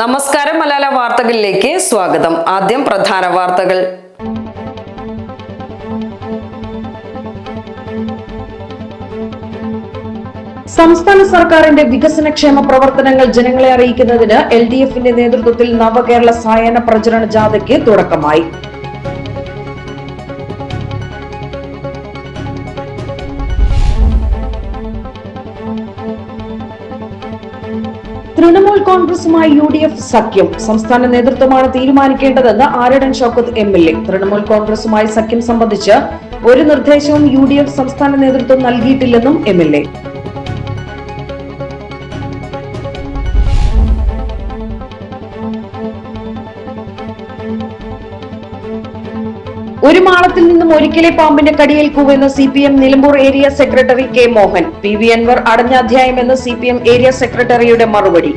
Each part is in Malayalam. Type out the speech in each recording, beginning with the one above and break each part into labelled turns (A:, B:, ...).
A: നമസ്കാരം മലയാള വാർത്തകളിലേക്ക് സ്വാഗതം. ആദ്യം പ്രധാന വാർത്തകൾ.
B: സംസ്ഥാന സർക്കാരിന്റെ വികസന ക്ഷേമ പ്രവർത്തനങ്ങൾ ജനങ്ങളെ അറിയിക്കുന്നതിന് എൽ ഡി എഫിന്റെ നേതൃത്വത്തിൽ നവകേരള സായന പ്രചരണ ജാഥയ്ക്ക് തുടക്കമായി. തൃണമൂൽ കോൺഗ്രസുമായി യു ഡി എഫ് സഖ്യം. സംസ്ഥാന നേതൃത്വമാണ് തീരുമാനിക്കേണ്ടതെന്ന് Aryadan Shoukath M L A. Trinamool കോൺഗ്രസുമായി സഖ്യം സംബന്ധിച്ച് ഒരു നിർദ്ദേശവും യു ഡി എഫ് സംസ്ഥാന നേതൃത്വം നൽകിയിട്ടില്ലെന്നും എം എൽ എ. ഒരു മാളത്തിൽ നിന്നും ഒരിക്കലെ പാമ്പിന്റെ കടിയേൽക്കൂവെന്ന് C P M Nilambur area secretary K Mohan. P V Anvar അടഞ്ഞാധ്യായം എന്ന് സി പി എം ഏരിയ സെക്രട്ടറിയുടെ മറുപടി.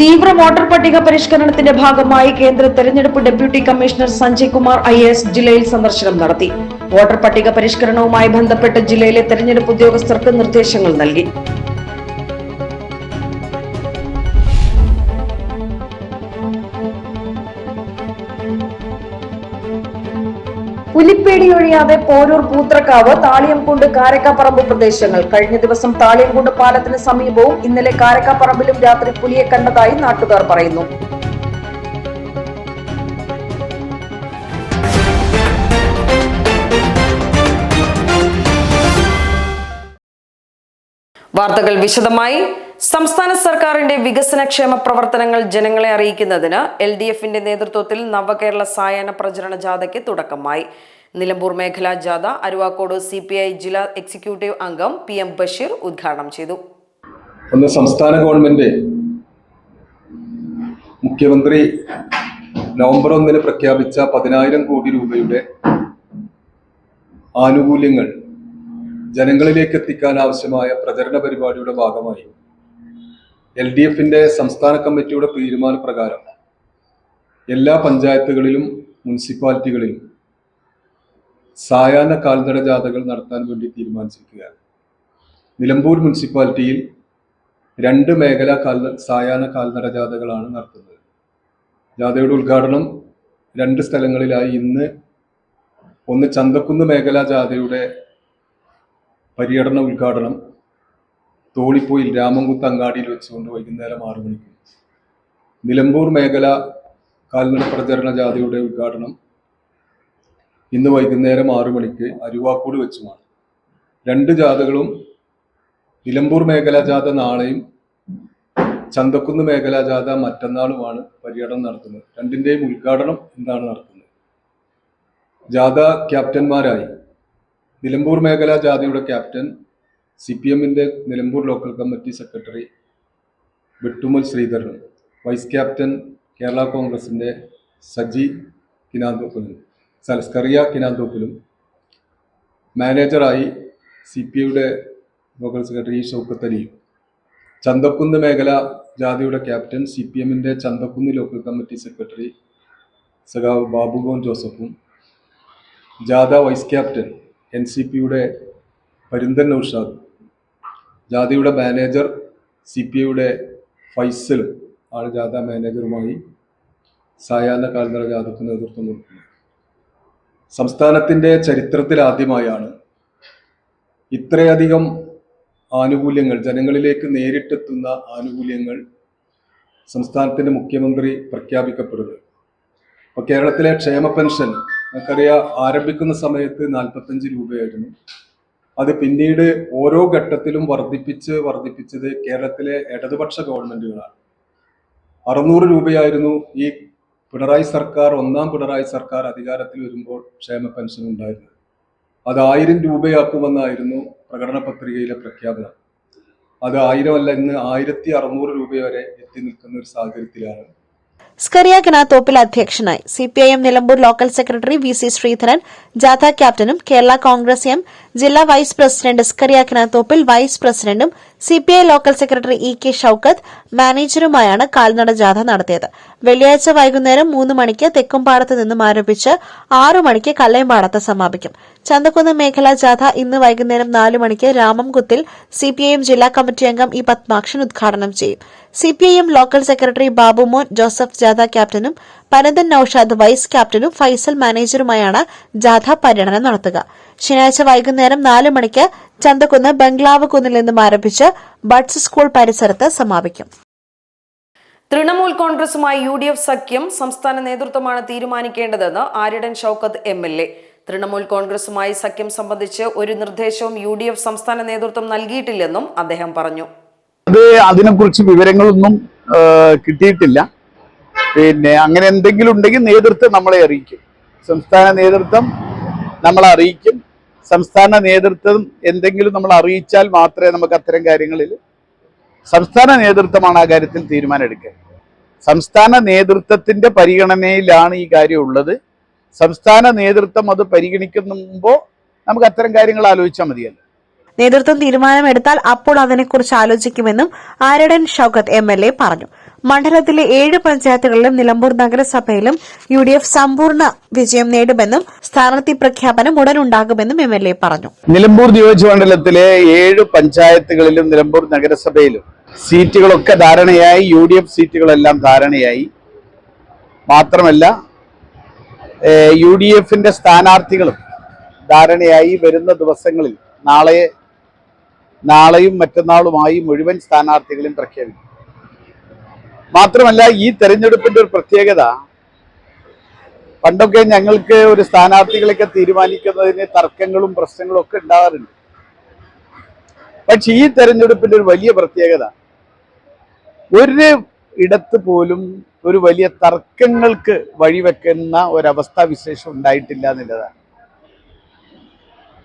B: തീവ്ര വോട്ടർ പട്ടിക പരിഷ്കരണത്തിന്റെ ഭാഗമായി കേന്ദ്ര തെരഞ്ഞെടുപ്പ് deputy commissioner Sanjay Kumar I ജില്ലയിൽ സന്ദർശനം നടത്തി. വോട്ടർ പട്ടിക പരിഷ്കരണവുമായി ബന്ധപ്പെട്ട് ജില്ലയിലെ തെരഞ്ഞെടുപ്പ് ഉദ്യോഗസ്ഥർക്ക് നിർദ്ദേശങ്ങൾ നൽകി. പുലിപ്പേടിയൊഴിയാതെ പോരൂർ പൂത്രക്കാവ് താളിയംകുണ്ട് കാരക്കാപ്പറമ്പ് പ്രദേശങ്ങൾ. കഴിഞ്ഞ ദിവസം താളിയംകുണ്ട് പാലത്തിന് സമീപവും ഇന്നലെ കാരക്കാപ്പറമ്പിലും രാത്രി പുലിയെ കണ്ടതായി നാട്ടുകാർ പറയുന്നു.
A: വാർത്തകൾ വിശദമായി. സംസ്ഥാന സർക്കാരിന്റെ വികസനക്ഷേമ പ്രവർത്തനങ്ങൾ ജനങ്ങളെ അറിയിക്കുന്നതിന് എൽ ഡി എഫിന്റെ നേതൃത്വത്തിൽ നവകേരള സായാഹ്ന പ്രചരണ ജാഥയ്ക്ക് തുടക്കമായി. നിലമ്പൂർ മേഖലാ ജാഥ അരുവാക്കോട് സി പി ഐ ജില്ലാ എക്സിക്യൂട്ടീവ് അംഗം പി എം ബഷീർ ഉദ്ഘാടനം ചെയ്തു.
C: ഒന്ന് സംസ്ഥാന ഗവൺമെന്റ് മുഖ്യമന്ത്രി നവംബർ ഒന്നിന് പ്രഖ്യാപിച്ച പതിനായിരം കോടി രൂപയുടെ ആനുകൂല്യങ്ങൾ ജനങ്ങളിലേക്ക് എത്തിക്കാൻ ആവശ്യമായ പ്രചരണ പരിപാടിയുടെ ഭാഗമായി എൽ ഡി എഫിന്റെ സംസ്ഥാന കമ്മിറ്റിയുടെ തീരുമാനപ്രകാരം എല്ലാ പഞ്ചായത്തുകളിലും മുനിസിപ്പാലിറ്റികളിലും സായാഹ്ന കാൽനട ജാഥകൾ നടത്താൻ വേണ്ടി തീരുമാനിച്ചിരിക്കുകയാണ്. നിലമ്പൂർ മുനിസിപ്പാലിറ്റിയിൽ രണ്ട് മേഖല കാൽ സായാഹ്ന കാൽനട ജാഥകളാണ് നടത്തുന്നത്. ജാഥയുടെ ഉദ്ഘാടനം രണ്ട് സ്ഥലങ്ങളിലായി. ഇന്ന് ഒന്ന് ചന്തക്കുന്ന് മേഖലാ ജാഥയുടെ പര്യടന ഉദ്ഘാടനം തോളിപ്പോയിൽ രാമൻകുത്ത് അങ്ങാടിയിൽ വെച്ചുകൊണ്ട് വൈകുന്നേരം ആറു മണിക്ക്. നിലമ്പൂർ മേഖല കാൽനട പ്രചരണ ജാഥയുടെ ഉദ്ഘാടനം ഇന്ന് വൈകുന്നേരം ആറു മണിക്ക് അരുവാക്കൂട് വെച്ചുമാണ്. രണ്ട് ജാഥകളും നിലമ്പൂർ മേഖലാ ജാഥ നാളെയും ചന്തക്കുന്ന് മേഖലാ ജാഥ മറ്റന്നാളുമാണ് പര്യടനം നടത്തുന്നത്. രണ്ടിന്റെയും ഉദ്ഘാടനം എന്താണ് നടത്തുന്നത്. ജാഥ ക്യാപ്റ്റന്മാരായി നിലമ്പൂർ മേഖലാ ജാഥയുടെ ക്യാപ്റ്റൻ സി പി എമ്മിന്റെ നിലമ്പൂർ ലോക്കൽ കമ്മിറ്റി സെക്രട്ടറി വിട്ടുമൽ ശ്രീധരനും വൈസ് ക്യാപ്റ്റൻ കേരള കോൺഗ്രസിന്റെ സജി കിനാന്തോപ്പിലും സൽസ്കറിയ കിനാന്തോപ്പിലും മാനേജറായി സി പി ഐയുടെ ലോക്കൽ സെക്രട്ടറി ഷൗക്കത്തലിയും ചന്തക്കുന്ന് മേഖല ജാതിയുടെ ക്യാപ്റ്റൻ സി പി എമ്മിന്റെ ചന്തക്കുന്ന് ലോക്കൽ കമ്മിറ്റി സെക്രട്ടറി സഖാവ് ബാബുഗോൻ ജോസഫും ജാഥ വൈസ് ക്യാപ്റ്റൻ എൻ സി പിയുടെ പരിന്തൻ നൌഷാദ് ജാഥയുടെ മാനേജർ സി പി ഐയുടെ ഫൈസലും ആണ് ജാഥ മാനേജറുമായി സായാഹ്ന കാൽനട ജാഥയ്ക്ക് നേതൃത്വം നൽകുന്നത്. സംസ്ഥാനത്തിന്റെ ചരിത്രത്തിലാദ്യമായാണ് ഇത്രയധികം ആനുകൂല്യങ്ങൾ ജനങ്ങളിലേക്ക് നേരിട്ടെത്തുന്ന ആനുകൂല്യങ്ങൾ സംസ്ഥാനത്തിന്റെ മുഖ്യമന്ത്രി പ്രഖ്യാപിക്കപ്പെടുന്നത്. അപ്പോൾ കേരളത്തിലെ ക്ഷേമ പെൻഷൻ നമുക്കറിയാം ആരംഭിക്കുന്ന സമയത്ത് നാൽപ്പത്തഞ്ച് രൂപയായിരുന്നു. അത് പിന്നീട് ഓരോ ഘട്ടത്തിലും വർദ്ധിപ്പിച്ച് വർദ്ധിപ്പിച്ചത് കേരളത്തിലെ ഇടതുപക്ഷ ഗവൺമെന്റുകളാണ്. അറുന്നൂറ് രൂപയായിരുന്നു ഈ പിണറായി സർക്കാർ ഒന്നാം പിണറായി സർക്കാർ അധികാരത്തിൽ വരുമ്പോൾ ക്ഷേമ പെൻഷൻ ഉണ്ടായിരുന്നത്. അത് ആയിരം രൂപയാക്കുമെന്നായിരുന്നു പ്രകടന പത്രികയിലെ പ്രഖ്യാപനം. അത് ആയിരമല്ല ഇന്ന് ആയിരത്തി അറുന്നൂറ് രൂപ വരെ എത്തി നിൽക്കുന്ന ഒരു സാഹചര്യത്തിലാണ്
D: സ്കറിയ കിനാത്തോപ്പിൽ അധ്യക്ഷനായി. CPIM Nilambur local secretary V C Sreedharan ജാഥ ക്യാപ്റ്റനും കേരള കോൺഗ്രസ് എം ജില്ലാ vice president Skaria Thoppil vice പ്രസിഡന്റും CPI local secretary E K Shoukath മാനേജറുമായാണ് കാൽനട ജാഥ നടത്തിയത്. വെള്ളിയാഴ്ച വൈകുന്നേരം മൂന്ന് മണിക്ക് തെക്കുംപാടത്ത് നിന്നും ആരംഭിച്ച് ആറു മണിക്ക് കല്ലയംപാടത്ത് സമാപിക്കും. ചന്തക്കുന്ന് മേഖലാ ജാഥ ഇന്ന് വൈകുന്നേരം നാലു മണിക്ക് രാമംകുത്തിൽ സിപിഐഎം ജില്ലാ കമ്മിറ്റി അംഗം ഇ പത്മാക്ഷൻ ഉദ്ഘാടനം ചെയ്യും. CPIM local secretary Babumon Joseph ജാഥ ക്യാപ്റ്റനും പനന്തൻ നൌഷാദ് വൈസ് ക്യാപ്റ്റനും ഫൈസൽ മാനേജറുമായാണ് ജാഥ പര്യടനം നടത്തുക. ശനിയാഴ്ച വൈകുന്നേരം നാല് മണിക്ക് ചന്തക്കുന്ന് ബംഗ്ലാവ് കുന്നിൽ നിന്നും ആരംഭിച്ച് ബഡ്സ് സ്കൂൾ പരിസരത്ത് സമാപിക്കും.
A: തൃണമൂൽ കോൺഗ്രസുമായി യു ഡി എഫ് സഖ്യം സംസ്ഥാന നേതൃത്വമാണ് തീരുമാനിക്കേണ്ടതെന്ന് Aryadan Shoukath M L A. Trinamool കോൺഗ്രസുമായി സഖ്യം സംബന്ധിച്ച് ഒരു നിർദ്ദേശവും യു ഡി എഫ് സംസ്ഥാന നേതൃത്വം നൽകിയിട്ടില്ലെന്നും അദ്ദേഹം പറഞ്ഞു.
E: അത് അതിനെക്കുറിച്ച് വിവരങ്ങളൊന്നും കിട്ടിയിട്ടില്ല. പിന്നെ അങ്ങനെ എന്തെങ്കിലും ഉണ്ടെങ്കിൽ നേതൃത്വം നമ്മളെ അറിയിക്കും. സംസ്ഥാന നേതൃത്വം നമ്മളെ അറിയിക്കും. സംസ്ഥാന നേതൃത്വം എന്തെങ്കിലും നമ്മൾ അറിയിച്ചാൽ മാത്രമേ നമുക്ക് അത്തരം കാര്യങ്ങളിൽ സംസ്ഥാന നേതൃത്വമാണ് ആ കാര്യത്തിൽ തീരുമാനമെടുക്കുക സംസ്ഥാന നേതൃത്വത്തിന്റെ പരിഗണനയിലാണ് ഈ കാര്യം ഉള്ളത്. സംസ്ഥാന നേതൃത്വം അത് പരിഗണിക്കുമ്പോൾ നമുക്ക് അത്തരം കാര്യങ്ങൾ ആലോചിച്ചാൽ മതിയല്ലോ.
D: നേതൃത്വം തീരുമാനമെടുത്താൽ അപ്പോൾ അതിനെക്കുറിച്ച് ആലോചിക്കുമെന്നും ആരടൻ ഷൌക്കത്ത് എം പറഞ്ഞു. മണ്ഡലത്തിലെ ഏഴ് പഞ്ചായത്തുകളിലും നിലമ്പൂർ നഗരസഭയിലും യു ഡി എഫ് സമ്പൂർണ വിജയം നേടുമെന്നും സ്ഥാനാർത്ഥി പ്രഖ്യാപനം ഉടനുണ്ടാകുമെന്നും എം എൽ എ പറഞ്ഞു.
E: നിലമ്പൂർ നിയോജകമണ്ഡലത്തിലെ ഏഴ് പഞ്ചായത്തുകളിലും നിലമ്പൂർ നഗരസഭയിലും സീറ്റുകളൊക്കെ ധാരണയായി യു ഡി എഫ് സീറ്റുകളെല്ലാം ധാരണയായി. മാത്രമല്ല യു ഡി എഫിന്റെ സ്ഥാനാർത്ഥികളും ധാരണയായി വരുന്ന ദിവസങ്ങളിൽ നാളെ നാളെയും മറ്റന്നാളുമായി മുഴുവൻ സ്ഥാനാർത്ഥികളും പ്രഖ്യാപിക്കും. മാത്രമല്ല ഈ തെരഞ്ഞെടുപ്പിന്റെ ഒരു പ്രത്യേകത പണ്ടൊക്കെ ഞങ്ങൾക്ക് ഒരു സ്ഥാനാർത്ഥികളൊക്കെ തീരുമാനിക്കുന്നതിന് തർക്കങ്ങളും പ്രശ്നങ്ങളും ഒക്കെ ഉണ്ടാവാറുണ്ട്. പക്ഷെ ഈ തെരഞ്ഞെടുപ്പിന്റെ ഒരു വലിയ പ്രത്യേകത ഒരു ഇടത്ത് പോലും ഒരു വലിയ തർക്കങ്ങൾക്ക് വഴിവെക്കുന്ന ഒരവസ്ഥാ വിശേഷം ഉണ്ടായിട്ടില്ല എന്നുള്ളതാണ്.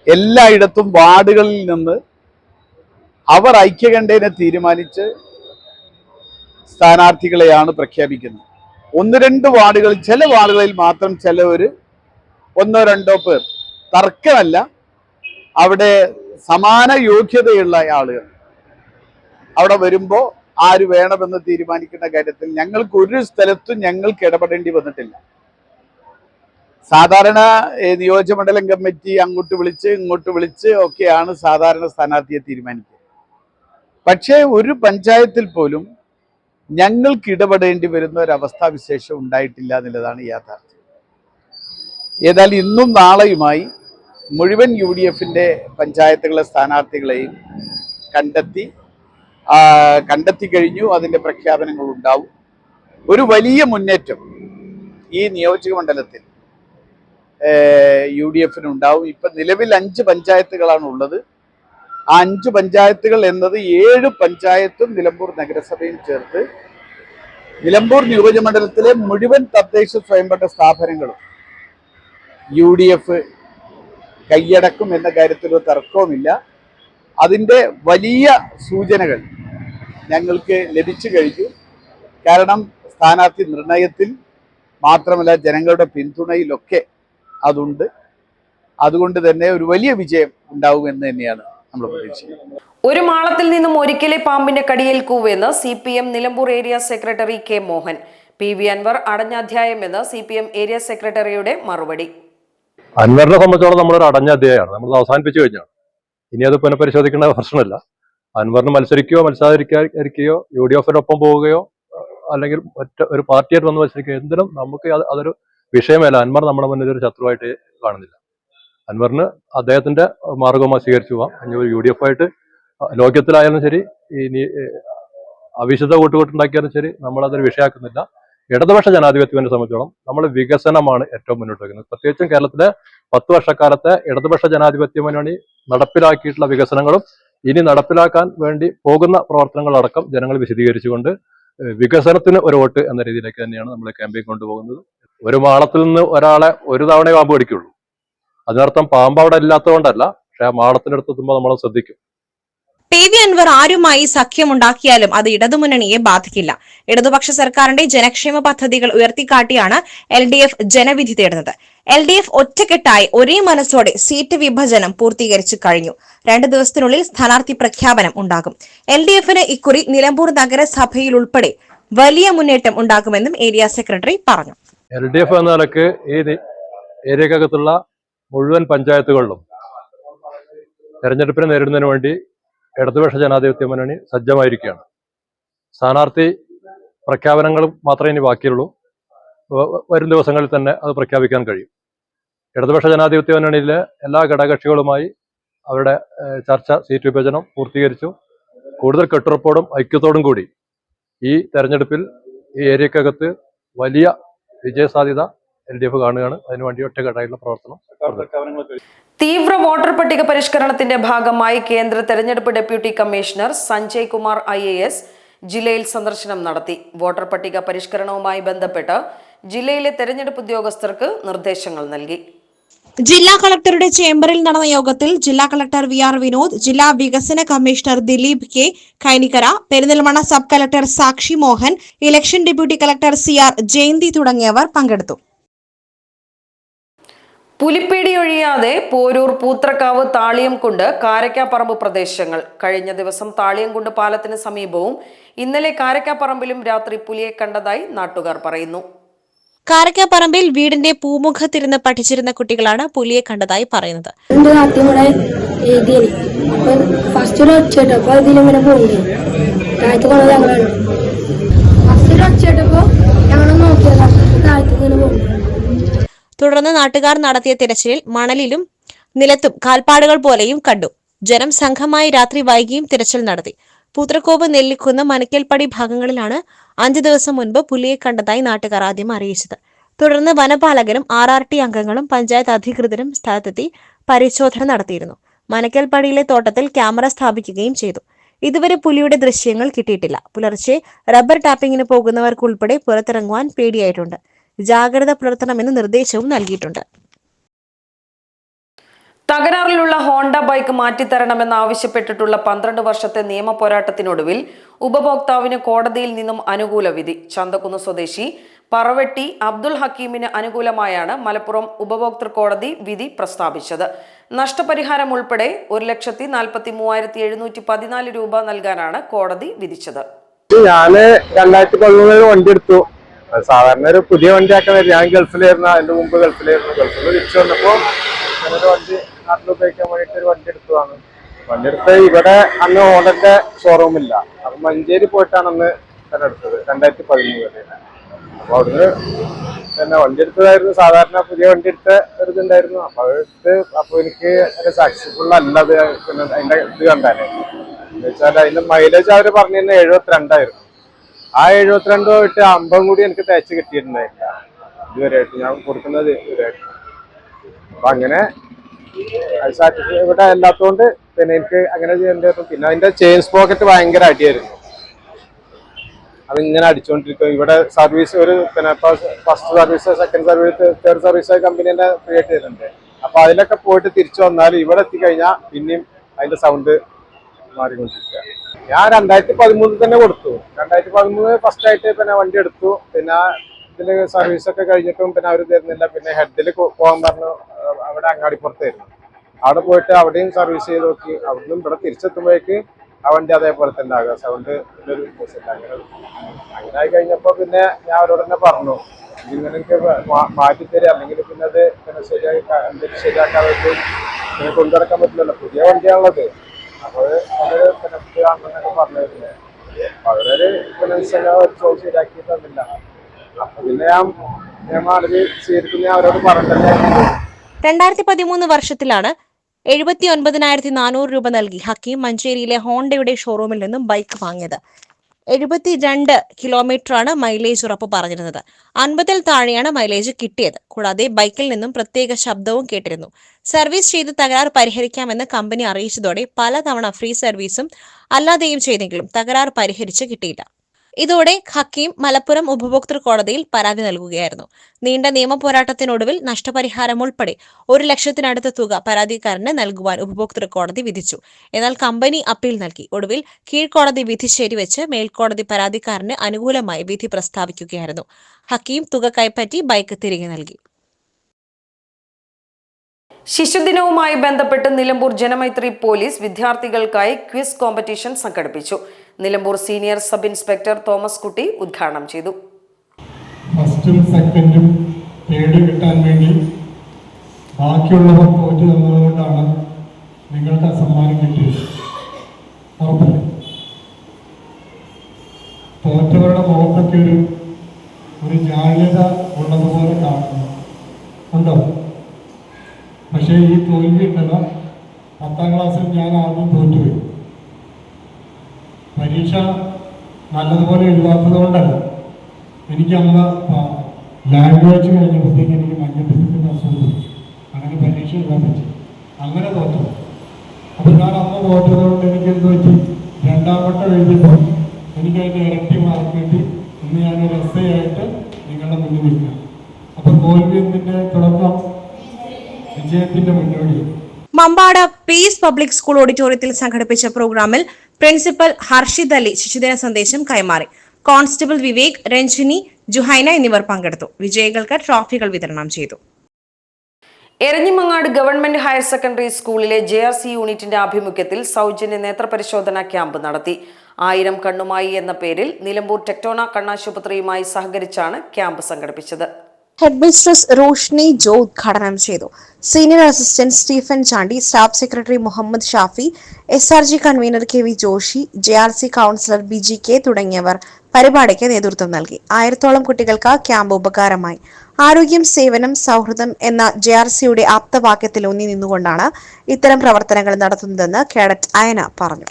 E: എല്ലായിടത്തും വാർഡുകളിൽ നിന്ന് അവർ ഐക്യകണ്ഠേനെ തീരുമാനിച്ച് സ്ഥാനാർത്ഥികളെയാണ് പ്രഖ്യാപിക്കുന്നത്. ഒന്ന് രണ്ട് വാർഡുകളിൽ ചില വാർഡുകളിൽ മാത്രം ചിലവർ ഒന്നോ രണ്ടോ പേർ. തർക്കമല്ല അവിടെ സമാന യോഗ്യതയുള്ള ആളുകൾ. അവിടെ വരുമ്പോൾ ആര് വേണമെന്ന് തീരുമാനിക്കുന്ന കാര്യത്തിൽ ഞങ്ങൾക്ക് ഒരു സ്ഥലത്തും ഞങ്ങൾക്ക് ഇടപെടേണ്ടി വന്നിട്ടില്ല. സാധാരണ നിയോജകമണ്ഡലം കമ്മിറ്റി അങ്ങോട്ട് വിളിച്ച് ഇങ്ങോട്ട് വിളിച്ച് ഒക്കെയാണ് സാധാരണ സ്ഥാനാർത്ഥിയെ തീരുമാനിക്കുക. പക്ഷേ ഒരു പഞ്ചായത്തിൽ പോലും ഞങ്ങൾക്ക് ഇടപെടേണ്ടി വരുന്ന ഒരു അവസ്ഥാവിശേഷം ഉണ്ടായിട്ടില്ല എന്നുള്ളതാണ് യാഥാർത്ഥ്യം. ഏതായാലും ഇന്നും നാളെയുമായി മുഴുവൻ യു ഡി എഫിന്റെ പഞ്ചായത്തുകളെ സ്ഥാനാർത്ഥികളെയും കണ്ടെത്തി കണ്ടെത്തി കഴിഞ്ഞു അതിന്റെ പ്രഖ്യാപനങ്ങൾ ഉണ്ടാവും. ഒരു വലിയ മുന്നേറ്റം ഈ നിയോജക മണ്ഡലത്തിൽ യു ഡി എഫിനുണ്ടാവും ഇപ്പൊ നിലവിൽ അഞ്ച് പഞ്ചായത്തുകളാണ് ഉള്ളത് അഞ്ച് പഞ്ചായത്തുകൾ എന്നത് ഏഴ് പഞ്ചായത്തും നിലമ്പൂർ നഗരസഭയും ചേർത്ത് നിലമ്പൂർ നിയോജകമണ്ഡലത്തിലെ മുഴുവൻ തദ്ദേശ സ്വയംഭരണ സ്ഥാപനങ്ങളും യു ഡി എഫ് കൈയടക്കും എന്ന കാര്യത്തിൽ ഒരു തർക്കവുമില്ല. അതിന്റെ വലിയ സൂചനകൾ ഞങ്ങൾക്ക് ലഭിച്ചു കഴിഞ്ഞു. കാരണം സ്ഥാനാർത്ഥി നിർണയത്തിൽ മാത്രമല്ല ജനങ്ങളുടെ പിന്തുണയിലൊക്കെ അതുണ്ട്. അതുകൊണ്ട് തന്നെ ഒരു വലിയ വിജയം ഉണ്ടാവുമെന്ന് തന്നെയാണ് നമ്മൾ പ്രതീക്ഷിക്കും
A: ഒരു മാളത്തിൽ നിന്നും ഒരിക്കലെ പാമ്പിന്റെ കടിയേൽക്കൂവെന്ന് C P M Nilambur area secretary K Mohan. P V Anvar അടഞ്ഞ അധ്യായം എന്ന് സി പി എം ഏരിയ സെക്രട്ടറിയുടെ മറുപടി.
F: അൻവറിനെ സംബന്ധിച്ചോളം നമ്മളൊരു അടഞ്ഞ അധ്യായമാണ്. നമ്മൾ അവസാനിപ്പിച്ചു കഴിഞ്ഞാണ്. ഇനി അത് പുനഃപരിശോധിക്കേണ്ട പ്രശ്നമല്ല. അൻവറിന് മത്സരിക്കുകയോ മത്സരിക്കാതിരിക്കുകയോ യു ഡി എഫിനൊപ്പം പോവുകയോ അല്ലെങ്കിൽ ഒറ്റ ഒരു പാർട്ടിയായിട്ട് വന്ന് മത്സരിക്കുകയോ എന്തിനും നമുക്ക് അതൊരു വിഷയമല്ല. അൻവർ നമ്മുടെ മുന്നിൽ ഒരു ശത്രുവായിട്ട് കാണുന്നില്ല. അൻവറിന് അദ്ദേഹത്തിന്റെ മാർഗമായി സ്വീകരിച്ചു പോവാം. അഞ്ഞൂർ യു ഡി എഫ് ആയിട്ട് ലോക്യത്തിലായാലും ശരി ഇനി അവിശുദ്ധ കൂട്ടുകൂട്ടുണ്ടാക്കിയാലും ശരി നമ്മളതൊരു വിഷയമാക്കുന്നില്ല ഇടതുപക്ഷ ജനാധിപത്യത്തിനെ സംബന്ധിച്ചോളം നമ്മൾ വികസനമാണ് ഏറ്റവും മുന്നോട്ട് വയ്ക്കുന്നത്. പ്രത്യേകിച്ചും കേരളത്തിലെ പത്ത് വർഷക്കാലത്തെ ഇടതുപക്ഷ ജനാധിപത്യ മുന്നണി നടപ്പിലാക്കിയിട്ടുള്ള വികസനങ്ങളും ഇനി നടപ്പിലാക്കാൻ വേണ്ടി പോകുന്ന പ്രവർത്തനങ്ങളടക്കം ജനങ്ങൾ വിശദീകരിച്ചുകൊണ്ട് വികസനത്തിന് ഒരു വോട്ട് എന്ന രീതിയിലേക്ക് തന്നെയാണ് നമ്മൾ ക്യാമ്പയിൻ കൊണ്ടുപോകുന്നത്. ഒരു മാളത്തിൽ നിന്ന് ഒരാളെ ഒരു തവണ പാമ്പ് കടിക്കുള്ളൂ അതിനർത്ഥം പാമ്പ് അവിടെ ഇല്ലാത്തതുകൊണ്ടല്ല പക്ഷെ ആ മാളത്തിനടുത്ത് എത്തുമ്പോൾ നമ്മൾ ശ്രദ്ധിക്കും.
G: പി വി അൻവർ ആരുമായി സഖ്യമുണ്ടാക്കിയാലും അത് ഇടതുമുന്നണിയെ ബാധിക്കില്ല. ഇടതുപക്ഷ സർക്കാരിന്റെ ജനക്ഷേമ പദ്ധതികൾ ഉയർത്തിക്കാട്ടിയാണ് എൽ ഡി എഫ് ജനവിധി തേടുന്നത്. എൽ ഡി എഫ് ഒറ്റക്കെട്ടായി ഒരേ മനസ്സോടെ സീറ്റ് വിഭജനം പൂർത്തീകരിച്ചു കഴിഞ്ഞു. രണ്ട് ദിവസത്തിനുള്ളിൽ സ്ഥാനാർത്ഥി പ്രഖ്യാപനം ഉണ്ടാകും. എൽ ഡി എഫിന് ഇക്കുറി നിലമ്പൂർ നഗരസഭയിൽ ഉൾപ്പെടെ വലിയ മുന്നേറ്റം ഉണ്ടാകുമെന്നും ഏരിയ സെക്രട്ടറി പറഞ്ഞു.
F: എൽ ഡി എഫ് എന്ന നിലയ്ക്ക് ഈ ഏരിയക്കകത്തുള്ള മുഴുവൻ പഞ്ചായത്തുകളിലും തെരഞ്ഞെടുപ്പിനെ നേരിടുന്നതിന് വേണ്ടി ഇടതുപക്ഷ ജനാധിപത്യ മുന്നണി സജ്ജമായിരിക്കുകയാണ്. സ്ഥാനാർത്ഥി പ്രഖ്യാപനങ്ങൾ മാത്രമേ ഇനി ബാക്കിയുള്ളൂ. വരും ദിവസങ്ങളിൽ തന്നെ അത് പ്രഖ്യാപിക്കാൻ കഴിയും. ഇടതുപക്ഷ ജനാധിപത്യ മുന്നണിയിലെ എല്ലാ ഘടകകക്ഷികളുമായി അവരുടെ ചർച്ച സീറ്റ് വിഭജനം പൂർത്തീകരിച്ചു. കൂടുതൽ കെട്ടുറപ്പോടും ഐക്യത്തോടും കൂടി ഈ തെരഞ്ഞെടുപ്പിൽ ഈ ഏരിയക്കകത്ത് വലിയ വിജയസാധ്യത എൽ ഡി എഫ് കാണുകയാണ് അതിനുവേണ്ടി ഒറ്റക്കെട്ടായിട്ടുള്ള പ്രവർത്തനം
A: തീവ്ര വോട്ടർ പട്ടിക പരിഷ്കരണത്തിന്റെ ഭാഗമായി കേന്ദ്ര തെരഞ്ഞെടുപ്പ് deputy commissioner Sanjay Kumar I A S ജില്ലയിൽ സന്ദർശനം നടത്തി. വോട്ടർ പട്ടിക പരിഷ്കരണവുമായി ബന്ധപ്പെട്ട് ജില്ലയിലെ തെരഞ്ഞെടുപ്പ് ഉദ്യോഗസ്ഥർക്ക് നിർദ്ദേശങ്ങൾ നൽകി.
G: ജില്ലാ കളക്ടറുടെ ചേംബറിൽ നടന്ന യോഗത്തിൽ ജില്ലാ കളക്ടർ വി ആർ വിനോദ് ജില്ലാ വികസന commissioner Dileep K Kainikkara Perinthalmanna sub collector Sakshi Mohan election deputy collector C R Jayanthi തുടങ്ങിയവർ പങ്കെടുത്തു.
A: പുലിപ്പേടി ഒഴിയാതെ പോരൂർ പൂത്രക്കാവ് താളിയംകുണ്ട് കാരക്കാപ്പറമ്പ് പ്രദേശങ്ങൾ. കഴിഞ്ഞ ദിവസം താളിയംകുണ്ട് പാലത്തിന് സമീപവും ഇന്നലെ കാരക്കാപ്പറമ്പിലും രാത്രി പുലിയെ കണ്ടതായി നാട്ടുകാർ പറയുന്നു.
G: കാരക്കാപ്പറമ്പിൽ വീടിന്റെ പൂമുഖത്തിരുന്ന് പഠിച്ചിരുന്ന കുട്ടികളാണ് പുലിയെ കണ്ടതായി പറയുന്നത്.
H: ഫസ്റ്റ് ഒരു ഒച്ചയിട്ടപ്പോ ഇതിലിങ്ങനെ പോകുന്നു താഴത്ത് കൊണ്ടത് ഞങ്ങളാണ്. ഫസ്റ്റ് ഒരു ഒച്ചയിട്ടപ്പോ ഞങ്ങൾ നോക്കിയതാണ് താഴത്ത് ഇങ്ങനെ പോയി
G: തുടർന്ന് നാട്ടുകാർ നടത്തിയ തിരച്ചിലിൽ മണലിലും നിലത്തും കാൽപ്പാടുകൾ പോലെയും കണ്ടു. ജനം സംഘമായി രാത്രി വൈകിയും തിരച്ചിൽ നടത്തി. പൂത്രക്കോവ് നെല്ലിക്കുന്ന് മനക്കൽപ്പടി ഭാഗങ്ങളിലാണ് അഞ്ചു ദിവസം മുൻപ് പുലിയെ കണ്ടതായി നാട്ടുകാർ ആദ്യം അറിയിച്ചത്. തുടർന്ന് വനപാലകരും ആർ ആർ ടി അംഗങ്ങളും പഞ്ചായത്ത് അധികൃതരും സ്ഥലത്തെത്തി പരിശോധന നടത്തിയിരുന്നു. മനക്കൽപ്പടിയിലെ തോട്ടത്തിൽ ക്യാമറ സ്ഥാപിക്കുകയും ചെയ്തു. ഇതുവരെ പുലിയുടെ ദൃശ്യങ്ങൾ കിട്ടിയിട്ടില്ല. പുലർച്ചെ റബ്ബർ ടാപ്പിങ്ങിന് പോകുന്നവർക്കുൾപ്പെടെ പുറത്തിറങ്ങുവാൻ പേടിയായിട്ടുണ്ട്. ജാഗ്രത പുലർത്തണമെന്ന് നിർദ്ദേശവും നൽകിയിട്ടുണ്ട്.
A: തകരാറിലുള്ള ഹോണ്ട ബൈക്ക് മാറ്റിത്തരണമെന്നാവശ്യപ്പെട്ടിട്ടുള്ള പന്ത്രണ്ട് വർഷത്തെ നിയമ പോരാട്ടത്തിനൊടുവിൽ ഉപഭോക്താവിന് കോടതിയിൽ നിന്നും അനുകൂല വിധി. ചന്തക്കുന്ന് സ്വദേശി പറവെട്ടി അബ്ദുൾ ഹക്കീമിന് അനുകൂലമായാണ് മലപ്പുറം ഉപഭോക്തൃ കോടതി വിധി പ്രസ്താവിച്ചത്. നഷ്ടപരിഹാരം ഉൾപ്പെടെ ഒരു ലക്ഷത്തി നാൽപ്പത്തി മൂവായിരത്തി എഴുന്നൂറ്റി പതിനാല് രൂപ നൽകാനാണ് കോടതി വിധിച്ചത്.
I: ഞാൻ രണ്ടായിരത്തി പതിമൂന്നിൽ വണ്ടി എടുത്തു. സാധാരണ ഒരു പുതിയ വണ്ടി ആക്കാൻ വരും. ഞാൻ ഗൾഫിലായിരുന്നു. അതിന്റെ മുമ്പ് ഗൾഫിലായിരുന്നു. ഗൾഫിൽ തിരിച്ചു വന്നപ്പോ ഞാനൊരു വണ്ടി നാട്ടിൽ ഉപയോഗിക്കാൻ വേണ്ടിട്ട് ഒരു വണ്ടി എടുത്തതാണ് വണ്ടി എടുത്ത് ഇവിടെ അന്ന് ഹോണ്ടന്റെ ഷോറൂമില്ല അപ്പൊ മഞ്ചേരി പോയിട്ടാണ് അന്ന് തന്നെ എടുത്തത്. രണ്ടായിരത്തി പതിമൂന്നിൽ അപ്പൊ അവിടുന്ന് പിന്നെ വണ്ടി എടുത്തതായിരുന്നു. സാധാരണ പുതിയ വണ്ടി എടുത്ത ഒരു ഇതുണ്ടായിരുന്നു. അപ്പൊ അത് എടുത്ത് അപ്പൊ എനിക്ക് സക്സസ്ഫുൾ അല്ല അത് പിന്നെ അതിന്റെ ഇത് കണ്ടാലേ. എന്നുവെച്ചാൽ അതിന്റെ മൈലേജ് അവർ പറഞ്ഞു തന്നെ എഴുപത്തിരണ്ടായിരുന്നു. ആ എഴുപത്തിരണ്ട് പോയിട്ട് അമ്പതും കൂടി എനിക്ക് തേച്ച് കിട്ടിയിട്ടുണ്ടായില്ല ഇതുവരെയായിട്ട് ഞാൻ കൊടുക്കുന്നത് ഇതുവരെയായിട്ട്. അപ്പൊ അങ്ങനെ ഇവിടെ അല്ലാത്തതുകൊണ്ട് പിന്നെ എനിക്ക് അങ്ങനെ ചെയ്യേണ്ടി പിന്നെ അതിന്റെ ചെയിൻസ് പോക്കറ്റ് ഭയങ്കര അടിയായിരുന്നു. അതിങ്ങനെ അടിച്ചുകൊണ്ടിരിക്കും ഇവിടെ സർവീസ് ഒരു പിന്നെ first service second service third service company തന്നെ ഫ്രീ ആയിട്ട് തരുന്നുണ്ട് അപ്പൊ അതിലൊക്കെ പോയിട്ട് തിരിച്ചു വന്നാൽ ഇവിടെ എത്തിക്കഴിഞ്ഞാൽ പിന്നെയും അതിന്റെ സൗണ്ട് മാറിക്കൊണ്ടിരിക്കുക ഞാൻ രണ്ടായിരത്തി പതിമൂന്നിൽ തന്നെ കൊടുത്തു. രണ്ടായിരത്തി പതിമൂന്ന് ഫസ്റ്റ് ആയിട്ട് പിന്നെ വണ്ടി എടുത്തു. പിന്നെ ഇതിൽ സർവീസ് ഒക്കെ കഴിഞ്ഞിട്ടും പിന്നെ അവർ തരുന്നില്ല. പിന്നെ ഹെഡിൽ പോകാൻ പറഞ്ഞു. അവിടെ അങ്ങാടിപ്പുറത്തായിരുന്നു അവിടെ പോയിട്ട് അവിടെയും സർവീസ് ചെയ്ത് നോക്കി. അവിടുന്ന് ഇവിടെ തിരിച്ചെത്തുമ്പോഴേക്ക് ആ വണ്ടി അതേപോലെ തന്നെ ആകുക സൗണ്ട് ഒരു. അങ്ങനെ ആയി കഴിഞ്ഞപ്പോൾ പിന്നെ ഞാൻ അവരോട് തന്നെ പറഞ്ഞു. ഇങ്ങനെ എനിക്ക് മാറ്റി തരിക. അല്ലെങ്കിൽ പിന്നെ അത് പിന്നെ എന്തെങ്കിലും ശരിയാക്കാൻ പറ്റും പിന്നെ കൊണ്ടുനടക്കാൻ പറ്റില്ലല്ലോ. പുതിയ വണ്ടിയാണുള്ളത്.
G: രണ്ടായിരത്തി പതിമൂന്ന് വർഷത്തിലാണ് എഴുപത്തി ഒൻപതിനായിരത്തി നാനൂറ് രൂപ നൽകി ഹക്കീം മഞ്ചേരിയിലെ ഹോണ്ടയുടെ ഷോറൂമിൽ നിന്നും ബൈക്ക് വാങ്ങിയത്. എഴുപത്തി രണ്ട് കിലോമീറ്ററാണ് മൈലേജ് ഉറപ്പ് പറഞ്ഞിരുന്നത്. അൻപതിൽ താഴെയാണ് മൈലേജ് കിട്ടിയത്. കൂടാതെ ബൈക്കിൽ നിന്നും പ്രത്യേക ശബ്ദവും കേട്ടിരുന്നു. സർവീസ് ചെയ്ത് തകരാർ പരിഹരിക്കാമെന്ന് കമ്പനി അറിയിച്ചതോടെ പലതവണ ഫ്രീ സർവീസും അല്ലാതെയും ചെയ്തെങ്കിലും തകരാർ പരിഹരിച്ച് കിട്ടിയില്ല. ഇതോടെ ഹക്കീം മലപ്പുറം ഉപഭോക്തൃ കോടതിയിൽ പരാതി നൽകുകയായിരുന്നു. നീണ്ട നിയമ പോരാട്ടത്തിനൊടുവിൽ നഷ്ടപരിഹാരം ഉൾപ്പെടെ ഒരു ലക്ഷത്തിനടുത്ത തുക പരാതിക്കാരന് നൽകുവാൻ ഉപഭോക്തൃ കോടതി വിധിച്ചു. എന്നാൽ കമ്പനി അപ്പീൽ നൽകി. ഒടുവിൽ കീഴ്ക്കോടതി വിധി ശരിവെച്ച് മേൽക്കോടതി പരാതിക്കാരന് അനുകൂലമായി വിധി പ്രസ്താവിക്കുകയായിരുന്നു. ഹക്കീം തുക കൈപ്പറ്റി ബൈക്ക് തിരികെ നൽകി.
A: ശിശുദിനവുമായി ബന്ധപ്പെട്ട് നിലമ്പൂർ ജനമൈത്രി പോലീസ് വിദ്യാർത്ഥികൾക്കായി ക്വിസ് കോമ്പറ്റീഷൻ സംഘടിപ്പിച്ചു. Nilambur senior sub inspector Thomas Kutty ഉദ്ഘാടനം ചെയ്തു.
J: ഫസ്റ്റും സെക്കൻഡും തേർഡ് കിട്ടാൻ വേണ്ടി ബാക്കിയുള്ളവർ തോറ്റു തന്നതുകൊണ്ടാണ് നിങ്ങൾക്ക് ആ സമ്മാനം കിട്ടിയത് ഉറപ്പല്ലേ. തോറ്റവരുടെ മുഖത്തൊക്കെ ഒരു ഒരു ജാള്യത ഉള്ളതുപോലെ കാണുന്നു. ഉണ്ടോ? പക്ഷേ ഈ തോൽവി ഉണ്ടല്ലോ. പത്താം ക്ലാസ്സിൽ ഞാൻ ആദ്യം തോറ്റുപോയി. പരീക്ഷ നല്ലതുപോലെ എഴുതാത്തത് കൊണ്ടല്ല എനിക്ക് അന്ന് ലാംഗ്വേജ് കഴിഞ്ഞപ്പോഴത്തേക്ക് എനിക്ക് മഞ്ഞപ്പിത്തത്തിന്റെ അസുഖം. അങ്ങനെ പരീക്ഷ എഴുതാൻ പറ്റി. അങ്ങനെ തോറ്റു. അപ്പോൾ ഞാൻ അന്ന് തോറ്റത് കൊണ്ട് എനിക്ക് എന്ത് പറ്റി? രണ്ടാം വട്ടം എഴുതിയപ്പോൾ എനിക്ക് അതിന്റെ ഇരട്ടി മാർക്ക് കിട്ടി. ഇന്ന് ഞാനൊരു എസ് ആയിട്ട് നിങ്ങളുടെ മുന്നിൽ നിൽക്കാം. അപ്പോൾ തോൽവി എന്തിന്റെ തുടക്കം? വിജയത്തിന്റെ മുന്നോടി.
G: മമ്പാട് പീസ് പബ്ലിക് സ്കൂൾ ഓഡിറ്റോറിയത്തിൽ സംഘടിപ്പിച്ച പ്രോഗ്രാമിൽ പ്രിൻസിപ്പൽ ഹർഷിദ് അലി ശിശുദിന സന്ദേശം കൈമാറി. കോൺസ്റ്റബിൾ വിവേക് രഞ്ജിനി ജുഹൈന എന്നിവർ പങ്കെടുത്തു. വിജയികൾക്ക് ട്രോഫികൾ വിതരണം ചെയ്തു.
A: എരഞ്ഞിമങ്ങാട് ഗവൺമെന്റ് ഹയർ സെക്കൻഡറി സ്കൂളിലെ ജെ ആർ സി യൂണിറ്റിന്റെ ആഭിമുഖ്യത്തിൽ സൗജന്യ നേത്രപരിശോധന ക്യാമ്പ് നടത്തി. ആയിരം കണ്ണുമായി എന്ന പേരിൽ നിലമ്പൂർ ടെക്ടോണ കണ്ണാശുപത്രിയുമായി സഹകരിച്ചാണ് ക്യാമ്പ് സംഘടിപ്പിച്ചത്.
G: ഹെഡ് മിസ്ട്രസ് റോഷ്നി ജോ ഉദ്ഘാടനം ചെയ്തു. Senior assistant Stephen Chandy staff secretary Muhammad Shafi S R G convener K V Joshi J R C councillor B G K തുടങ്ങിയവർ പരിപാടിക്ക് നേതൃത്വം നൽകി. ആയിരത്തോളം കുട്ടികൾക്ക് ക്യാമ്പ് ഉപകാരമായി. ആരോഗ്യം സേവനം സൗഹൃദം എന്ന ജെ ആർ സിയുടെ ആപ്തവാക്യത്തിൽ ഊന്നി നിന്നുകൊണ്ടാണ് ഇത്തരം പ്രവർത്തനങ്ങൾ നടത്തുന്നതെന്ന് കേഡറ്റ് അയന പറഞ്ഞു.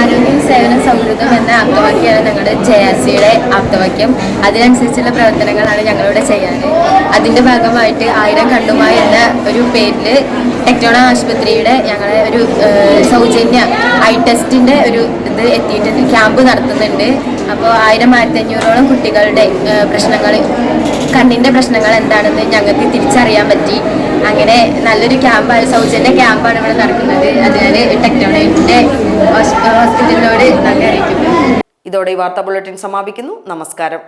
K: ആരോഗ്യം സേവനം സൗഹൃദം എന്ന ആപ്തവാക്യമാണ് ഞങ്ങളുടെ ജെ ആർ സിയുടെ ആപ്തവാക്യം. അതിനനുസരിച്ചുള്ള പ്രവർത്തനങ്ങളാണ് ഞങ്ങളിവിടെ ചെയ്യാറ്. അതിന്റെ ഭാഗമായിട്ട് ആയിരം കണ്ണുമായി എന്ന ഒരു പേരിൽ ടെക്നോള ആശുപത്രിയുടെ ഞങ്ങളെ ഒരു സൗജന്യ ഐ ടെസ്റ്റിന്റെ ഒരു ഇത് എത്തിയിട്ടുണ്ട്. ക്യാമ്പ് നടത്തുന്നുണ്ട്. അപ്പോൾ ആയിരം ആയിരത്തി അഞ്ഞൂറോളം കുട്ടികളുടെ പ്രശ്നങ്ങൾ കണ്ണിന്റെ പ്രശ്നങ്ങൾ എന്താണെന്ന് ഞങ്ങൾക്ക് തിരിച്ചറിയാൻ പറ്റി. അങ്ങനെ നല്ലൊരു ക്യാമ്പാണ് സൗജന്യ ക്യാമ്പാണ് ഇവിടെ നടക്കുന്നത്. അതിനാൽ ടെക്നോളജിന്റെ ഹോസ്പിറ്റലിനോട് നന്ദി അറിയിക്കുന്നു.
A: ഇതോടെ ഈ വാർത്താ ബുള്ളറ്റിൻ സമാപിക്കുന്നു. നമസ്കാരം.